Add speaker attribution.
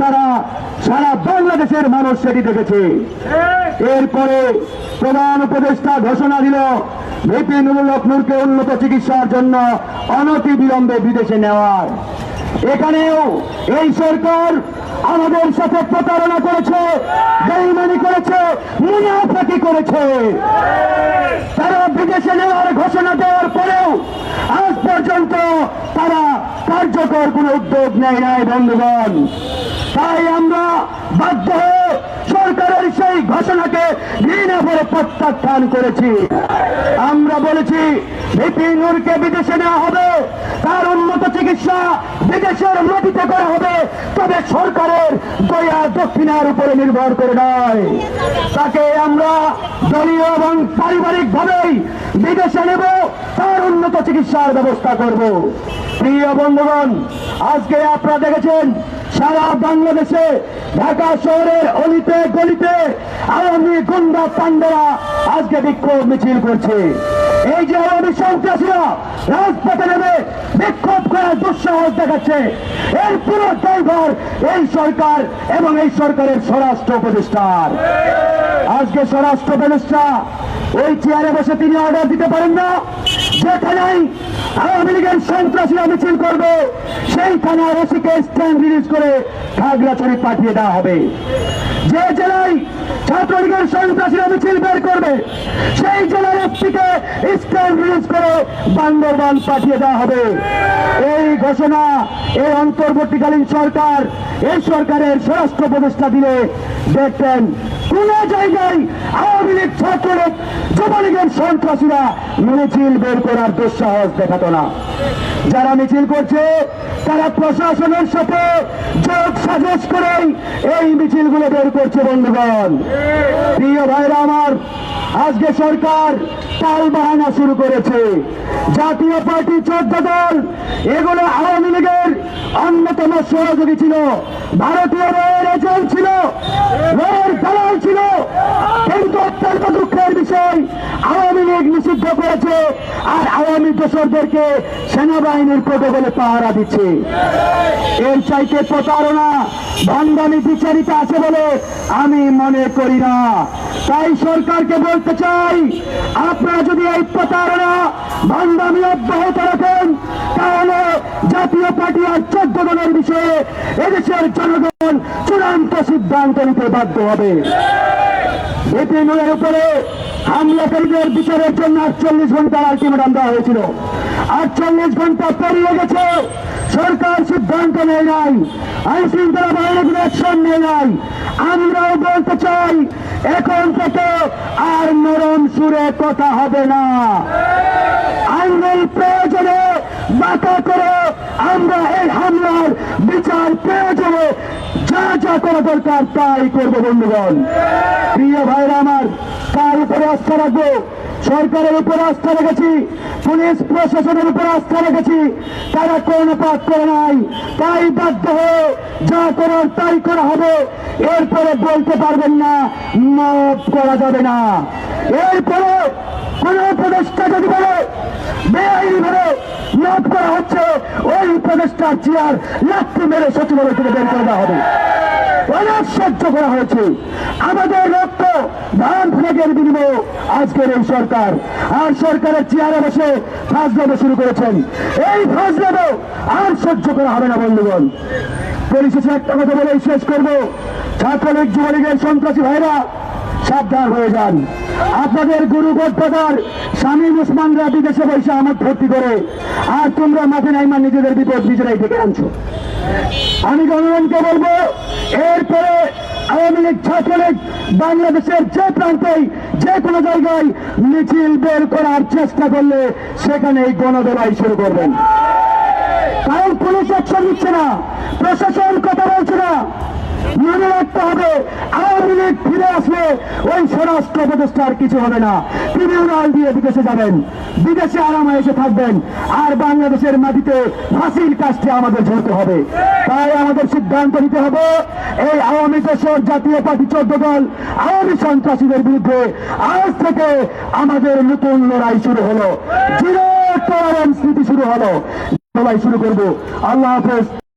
Speaker 1: তারা সারা বাংলাদেশের মানুষ সেটি দেখেছে। এরপরে প্রধান উপদেষ্টা ঘোষণা দিল, ভিপি নুরুল উন্নত চিকিৎসার জন্য অনতি বিলম্বে বিদেশে নেওয়ার। এখানেও এই সরকার আমাদের সাথে প্রতারণা করেছে, বেইমানি করেছে, মুনাফাকি করেছে। বিদেশে নেওয়ার ঘোষণা দেওয়ার পরেও আজ পর্যন্ত তারা কার্যকর কোনো উদ্যোগ নেয় নাই, বন্ধুগণ। তাই আমরা বাধ্য হয়ে সরকারের সেই ঘোষণাকে ঘৃণা করে প্রত্যাখ্যান করেছি। আমরা বলেছি, ভিপি বিদেশে নেওয়া হবে। তার উন্নত চিকিৎসা বিদেশের মাটিতে করা হবে, তবে সরকারের দয়া দক্ষিণার উপরে নির্ভর করে নয়। তাকে আমরা দলীয় এবং পারিবারিক ভাবেই বিদেশে নেব, তার উন্নত চিকিৎসার ব্যবস্থা করব। প্রিয় বন্ধুগণ, আজকে আপনারা দেখেছেন, সারা বাংলাদেশে ঢাকা শহরের অলিতে গলিতে আওয়ামী গুন্ডা পান্ডারা আজকে বিক্ষোভ মিছিল করছে। এই যে আওয়ামী সন্ত্রাসীরা রাজপথে নেমে বিক্ষোভ করার দুঃসাহস দেখাচ্ছে। এর পুরো দায়ভার এই সরকার এবং এই সরকারের স্বরাষ্ট্র উপদেষ্টার। আজকে স্বরাষ্ট্র উপদেষ্টা ওই চেয়ারে বসে তিনি অর্ডার দিতে পারেন না। যেখানেই আওয়ামী লীগের সন্ত্রাসীরা মিছিল করবে সেই থানার ওসিকে স্ট্যান্ড রিলিজ করে খাগড়াছড়ি পাঠিয়ে দেওয়া হবে। যে জেলায় সন্ত্রাসীরা মিছিল বের করবে। সেই জেলার এসপিকে স্ট্যান্ড রিলিজ করে বান্দরবান পাঠিয়ে দেওয়া হবে। এই ঘোষণা, এই অন্তর্বর্তীকালীন সরকার, এই সরকারের স্বরাষ্ট্র উপদেষ্টা দিলে দেখতেন কোন জায়গায় আওয়ামী লীগ, ছাত্রলীগ, যুবলীগের সন্ত্রাসীরা মিছিল বের করার দুঃসাহস দেখাতো না। যারা মিছিল করছে তারা প্রশাসনের সাথে যোগ সাজস করেই এই মিছিলগুলো বের করছে বন্ধুগণ। প্রিয় ভাইরা আমার, আজকে সরকার তাল বাহানা শুরু করেছে। জাতীয় পার্টি চোদ্দ দল, এগুলো আওয়ামী লীগের অন্যতম সহযোগী ছিল। ভারতীয় রেল এজেন্ট ছিল রেল দালাল ছিল। কিন্তু অত্যন্ত বিষয় আওয়ামী লীগ নিষিদ্ধ করেছে আর আওয়ামী দোসরদেরকে সেনাবাহিনীর প্রটোকলে পাহারা দিচ্ছে। এর চাইতে প্রতারণা, ভণ্ডামি বিচারিতা আছে বলে আমি মনে করি না। তাই সরকারকে বলতে চাই, আপনারা যদি এই প্রতারণা, ভণ্ডামি অব্যাহত রাখেন, তাহলে জাতীয় পার্টি আর চোদ্দ দলের বিষয়ে এদেশের জনগণ চূড়ান্ত সিদ্ধান্ত নিতে বাধ্য হবে। এটি উপরে হামলাকারীদের বিচারের জন্য আটচল্লিশ ঘণ্টার আলটিমেটাম দেওয়া হয়েছিল। আটচল্লিশ ঘণ্টা পেরিয়ে গেছে। সরকার সিদ্ধান্ত নেয় নাই। আইন শৃঙ্খলা বাহিনী কোনো অ্যাকশন নেয় নাই। আমরাও বলতে চাই, এখন থেকে আর নরম সুরে কথা হবে না। আইনের প্রয়োজনে বাতা করে আমরা এই হামলার বিচার প্রয়োজনে যা যা করা দরকার তাই করব বন্ধুগণ। প্রিয় ভাইরা আমার কার উপরে আস্থা রাখব। সরকারের উপর আস্থা রেখেছি, পুলিশ প্রশাসনের উপর আস্থা রেখেছি। তারা পাঠ করে নাই, তাই বাধ্য হয়ে যা করার তাই করা হবে। এরপরে বলতে পারবেন না, মাফ করা যাবে না। এরপরে কোন উপদেষ্টা যদি বলে, বেআইনি ভাবে মাফ করা হচ্ছে, ওই উপদেষ্টার চেয়ার লাঠি মেরে সচিবালয় থেকে বের করে দেওয়া হবে। অনেক সহ্য করা হয়েছে। আমাদের রক্ত ধান ফ্লেগের বিনিময়ে আজকের এই সরকার। আর সরকারের চেয়ারে বসে ফাজলামো শুরু করেছেন। এই ফাজলামো আর সহ্য করা হবে না, বন্ধুগণ। পরিশেষে একটা কথা বলেই শেষ করব। ছাত্রলীগ যুবলীগের সন্ত্রাসী ভাইরা, সাবধান হয়ে যান। আপনাদের গুরু গোটপাদার স্বামী মুসলমানরা বিদেশে পয়সা আমার ভর্তি করে। আর তোমরা মাঠে নাইমা নিজেদের বিপদ নিজেরাই থেকে আনছো। আমি গণমানকে বলব, এরপরে আওয়ামী লীগ, ছাত্রলীগ বাংলাদেশের যে প্রান্তেই যে কোনো জায়গায় মিছিল বের করার চেষ্টা করলে সেখানে এই গণদোলাই শুরু করবেন। কারণ পুলিশ অ্যাকশন নিচ্ছে না, প্রশাসন কথা বলছে না। মনে রাখতে হবে আওয়ামী ফিরে আসলে ওই স্বরাষ্ট্র উপদেষ্টার কিছু হবে না। ট্রিবিউনাল দিয়ে বিদেশে যাবেন। বিদেশে আরামে এসে থাকবেন। আর বাংলাদেশের মাটিতে ফাঁসির কাজটি আমাদের হবে। তাই আমাদের সিদ্ধান্ত নিতে হবে, এই আওয়ামী দেশের জাতীয় পার্টি চোদ্দ দল, আওয়ামী সন্ত্রাসীদের বিরুদ্ধে আজ থেকে আমাদের নতুন লড়াই শুরু হলো। জিরো টলারেন্স নীতি শুরু হলো। লড়াই শুরু করব। আল্লাহ হাফেজ।